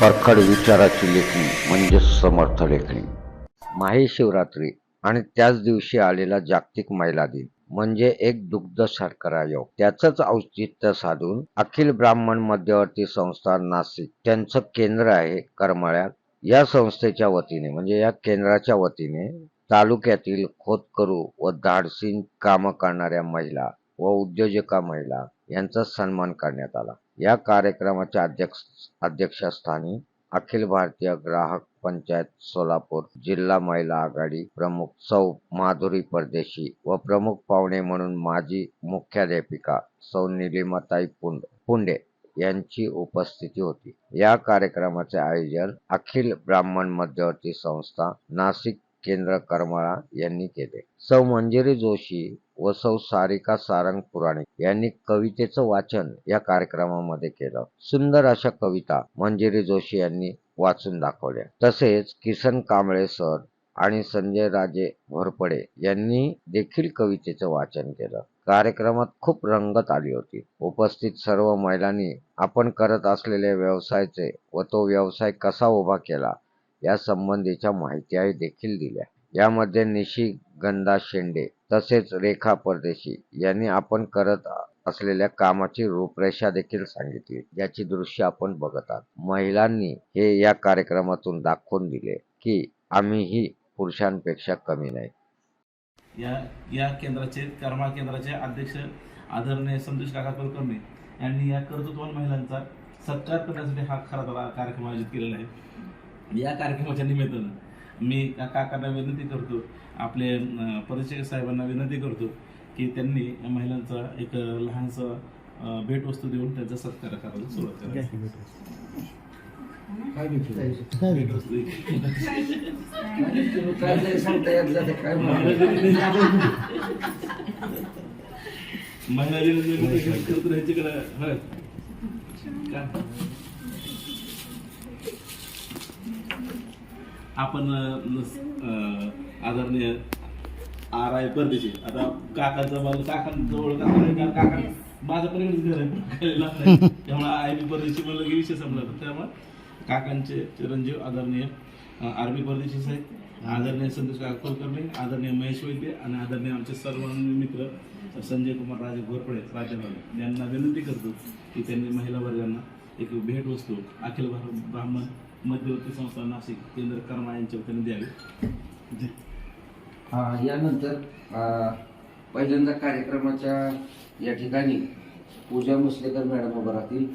परखड विचाराची लेखणी म्हणजे समर्थ लेखणी. महाशिवरात्री आणि त्याच दिवशी आलेला जागतिक महिला दिन म्हणजे एक दुग्ध शर्करा योग. त्याचंच औचित्य साधून अखिल ब्राह्मण मध्यवर्ती संस्था नाशिक त्यांचं केंद्र आहे करमाळ्यात. या संस्थेच्या वतीने म्हणजे या केंद्राच्या वतीने तालुक्यातील खोतकरू व धाडसी कामं करणाऱ्या महिला व उद्योजका महिला यांचा सन्मान करण्यात आला. या कार्यक्रमाच्या अध्यक्ष अध्यक्षस्थानी अखिल भारतीय ग्राहक पंचायत सोलापूर जिल्हा महिला आघाडी प्रमुख सौ माधुरी परदेशी व प्रमुख पाहुणे म्हणून माजी मुख्याध्यापिका सौ निलिमाताई पुंड पुंडे यांची उपस्थिती होती. या कार्यक्रमाचे आयोजन अखिल ब्राह्मण मध्यवर्ती संस्था नाशिक केंद्र करमाळा यांनी केले. सौ मंजिरी जोशी व सौ सारिका सारंग पुराणे यांनी कवितेचं वाचन या कार्यक्रमामध्ये केलं. सुंदर अशा कविता मंजिरी जोशी यांनी वाचून दाखवल्या. तसेच किसन कांबळे सर आणि संजय राजे घोरपडे यांनी देखील कवितेचं वाचन केलं. कार्यक्रमात खूप रंगत आली होती. उपस्थित सर्व महिलांनी आपण करत असलेल्या व्यवसायाचे व तो व्यवसाय कसा उभा केला या संबंधीच्या माहिती देखील दिल्या. यामध्ये निशी गंधा शेंडे तसेच रेखा परदेशी यांनी आपण करत असलेल्या कामाची रूपरेषा देखील सांगितली. याची दृश्य आपण बघत आहात. महिलांनी हे या कार्यक्रमातून दाखवून दिले की आम्हीही पुरुषांपेक्षा कमी नाही. या या केंद्राचे कर्मा केंद्राचे अध्यक्ष आदरणीय संतोष काका कुलकर्णी यांनी या कर्तृत्वान महिलांचा सत्कार करण्यासाठी हा खरा कार्यक्रम आयोजित केलेला आहे. या कार्यक्रमाच्या निमित्तानं मी का- काकांना विनंती करतो आपले परिचय साहेबांना विनंती करतो की त्यांनी या महिलांचा एक लहानसा भेटवस्तू देऊन त्यांचा सत्कार करायला सुरुवात करायची. महिला दिनानिमित्त करतो ह्याच्याकडे होय. काय? आपण आदरणीय आर आय परदेशी आता काकांचा मला काकांजवळ काका काका माझं पण घर आहे. त्यामुळे आय बी परदेशी म्हणलं की विषय संपला होता. त्यामुळे काकांचे चिरंजीव आदरणीय आर बी परदेशी साहेब आदरणीय संतोष काका कुलकर्णी आदरणीय महेश वैद्य आणि आदरणीय आमचे सर्व मित्र संजय कुमार राजे घोरपडे राजाभाऊ यांना विनंती करतो की त्यांनी महिला वर्गांना एक भेटवस्तू अखिल भारत ब्राह्मण मध्यवर्ती संस्था नाशिक केंद्र कर्मा यांच्या वतीने द्यावी. हा यानंतर अं, पहिल्यांदा कार्यक्रमाच्या या ठिकाणी पूजा मुसलेकर मॅडम उभं राहतील.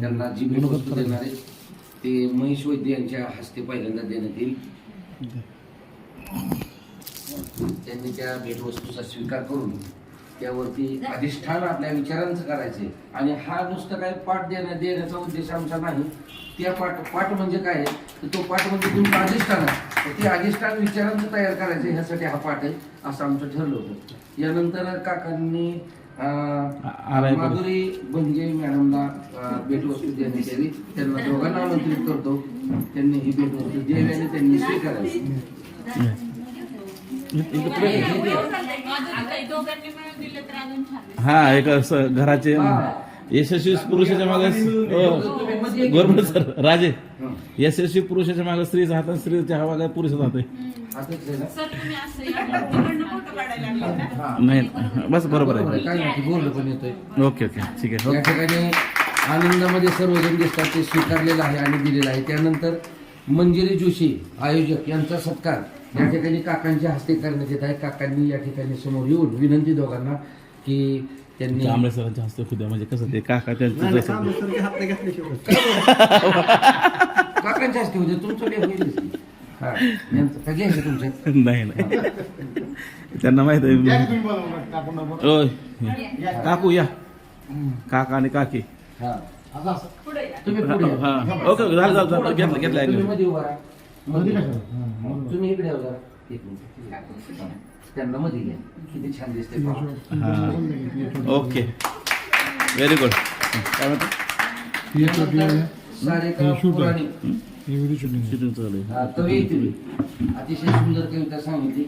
त्यांना जी भेटवस्तू देणार ते महेश वैद्य यांच्या हस्ते पहिल्यांदा देण्यात येईल. त्यांनी त्या भेटवस्तूचा स्वीकार करून त्यावरती अधिष्ठान आपल्या विचारांचं करायचे आणि हा नुसतं काय पाठ देण्या देण्याचा उद्देश आमचा नाही. त्या पाठ पाठ म्हणजे काय आहे? तर तो पाठ म्हणजे तुमचं अधिष्ठान आहे. ते अधिष्ठान विचारांचं तयार करायचं ह्यासाठी हा पाठ आहे असं आमचं ठरलं होतं. यानंतर काकांनी. माधुरी बंजे मॅडमला भेटवस्तू देण्यात यावी. त्यांना दोघांना आमंत्रित करतो. त्यांनी ही भेटवस्तू द्यावी आणि त्यांनी स्वीकारावी. हा एक असं घराचे यशस्वी पुरुषाच्या मागे गौरव सर. राजे यशस्वी पुरुषाच्या मागे स्त्रीचा हात आणि स्त्रीच्या मागे पुरुषाचा हात आहे. हातच आहे ना? सर तुम्ही असं या. तिकडनं फोटो काढायला लागले ना हा. नाही. बस बरोबर बरोबर आहे. आहे काय नाही बोर्ड पण येतोय. Okay okay. ठीक आहे. या ठिकाणी आनंदामध्ये सर्वजण दिसतात ते स्वीकारलेलं आहे आणि दिलेलं आहे. त्यानंतर मंजिरी जोशी आयोजक यांचा सत्कार या ठिकाणी काकांच्या हस्ते करण्यात येत आहे. काकांनी या ठिकाणी समोर येऊन विनंती दोघांना की त्यांनी कांबळे सरांच्या हस्ते खुद्या म्हणजे कसं ते काका त्यांचं जसं काकांच्या हस्ते होते तुमचं काही होईलच की. हा यांचं का घ्यायचं तुमचं नाही नाही त्यांना माहीत आहे ओय काकू या काका आणि काकी हा पुढे या तुम्ही पुढे या. हा ओके ओके झालं झालं झालं घेतलं घेतलं तुम्ही ऐकलं मध्ये उभा राहा. मध्ये कशाला? तुम्ही इकडे या जरा. एक मिनिट. त्यांना मध्ये घ्या. किती छान दिसते पहा. हा ओके व्हेरी गुड काय म्हणतो? त्यानंतर सारिका पुराणी. शूटिंग चालू आहे. हा, कवयित्री अतिशय सुंदर कविता सांगितली.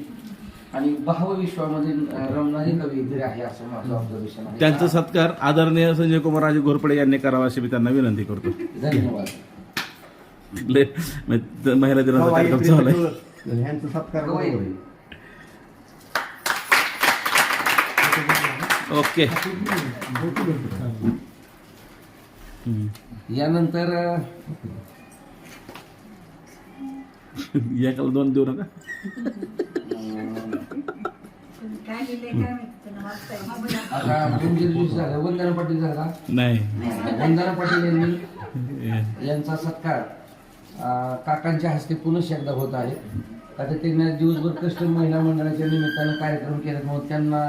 आणि भावविश्वामध्ये अं, रमणारी कवयित्री आहे असं माझं ऑब्झर्वेशन आहे. त्यांचा सत्कार आदरणीय संजय कुमार राजे घोरपडे यांनी करावा अशी मी त्यांना विनंती करतो. धन्यवाद. ले- महिला दिनाचा कार्यक्रम चालू आहे. यांचा सत्कार. बरोबर आहे. ओके. यानंतर एकाला दोन देऊ नका. आता झाले वंदना पाटील झाला. नाही. वंदना पाटील यांनी यांचा सत्कार अं, काकांच्या हस्ते पुनश्च एकदा होत आहे. आता त्यांनी दिवसभर कष्ट महिला मंडळाच्या निमित्तानं कार्यक्रम केल्यामुळे त्यांना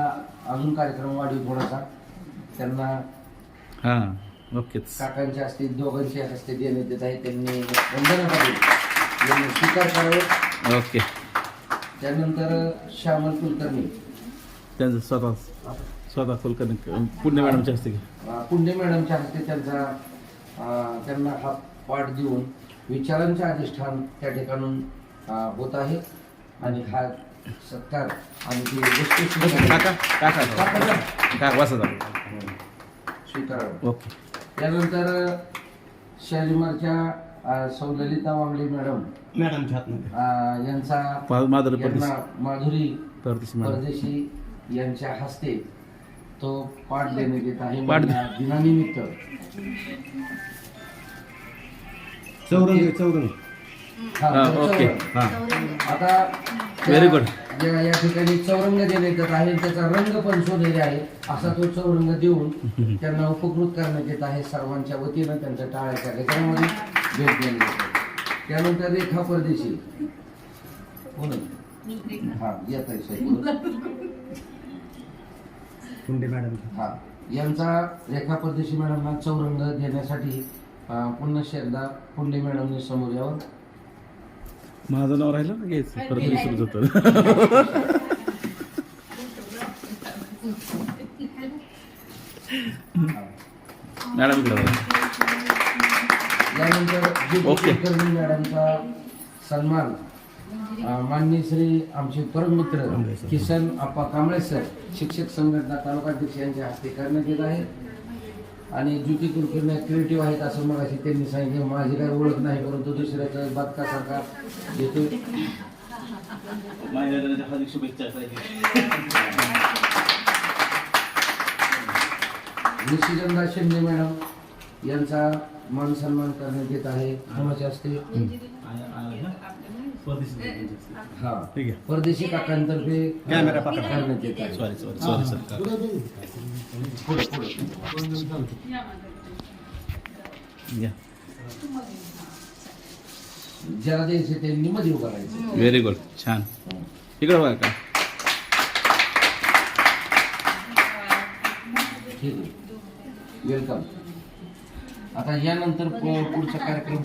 अजून कार्यक्रम वाढीव थोडासा. त्यांना हा ओकेच काकांच्या हस्ते दोघांच्या हस्ते देण्यात येत आहे त्यांनी वंदना पाटील यांनी स्वीकार करावे. ओके. त्यानंतर श्यामल कुलकर्णी. त्यांचं स्वतः स्वतः कुलकर्णी पुण्य मॅडमच्या हस्ते. पुंडे मॅडमच्या हस्ते त्यांचा त्यांना हा पाठ देऊन विचारांचे अधिष्ठान त्या ठिकाणून होत आहे. आणि हा सत्कार. आणि ती वस्तू काका काका काका, काका वाचा जा. स्वीकारावं. ओके. त्यानंतर शालिमारच्या अं, सौ ललिता वांगले मॅडम अं, यांचा माधुरी यांना परदेशी. माधुरी परदेशी मॅडम. परदेशी यांच्या हस्ते तो पाठ देण्यात येत आहे. पाठ- दिनानिमित्त. चौरंगी चौरंगी. हा, हा, ओके. चौरंग. हा. आता Very good. या या ठिकाणी चौरंग देण्यात येत आहे त्याचा रंग पण सोनेरी आहे असा तो चौरंग देऊन त्यांना उपकृत करण्यात येत आहे सर्वांच्या वतीनं त्यांच्या टाळ्याच्या गजरामध्ये भेट देण्यात येते त्यानंतर रेखा परदेशी आहे? हा येत आहे साहेब. कुंडे मॅडम हा यांचा रेखा परदेशी मॅडमना चौरंग देण्यासाठी पुन्हा एकदा पुंडे मॅडमने समोर यावं माझं नाव राहिलं ना घ्यायचं. परत विसरत होतं. मॅडम. यानंतर ओके. कुलकर्णी मॅडमचा सन्मान अं, माननीय श्री आमचे परममित्र किसन आप्पा कांबळे सर शिक्षक संघटना तालुकाध्यक्ष यांच्या हस्ते करण्यात येत आहे. आणि ज्योती कुलकर्णी क्रिएटिव्ह आहेत असं मग अशी त्यांनी सांगितलं. माझी काही ओळख नाही परंतु दुसऱ्याचा महिला दिनाच्या हार्दिक शुभेच्छा निशिगंधा शिंदे मॅडम यांचा मान सन्मान करण्यात येत आहे. हस्ते. हा. ठीक आहे. परदेशी काकांतर्फे कॅमेरा पकडा. करण्यात येत आहे सॉरी सॉरी सॉरी सर पुढे पुढे या ज्याला द्यायचे त्यांनी मध्ये उभं राहायचं. व्हेरी गुड छान. इकडे बघा का? ठीक आहे. वेलकम आता यानंतर पु- पुढचा कार्यक्रम.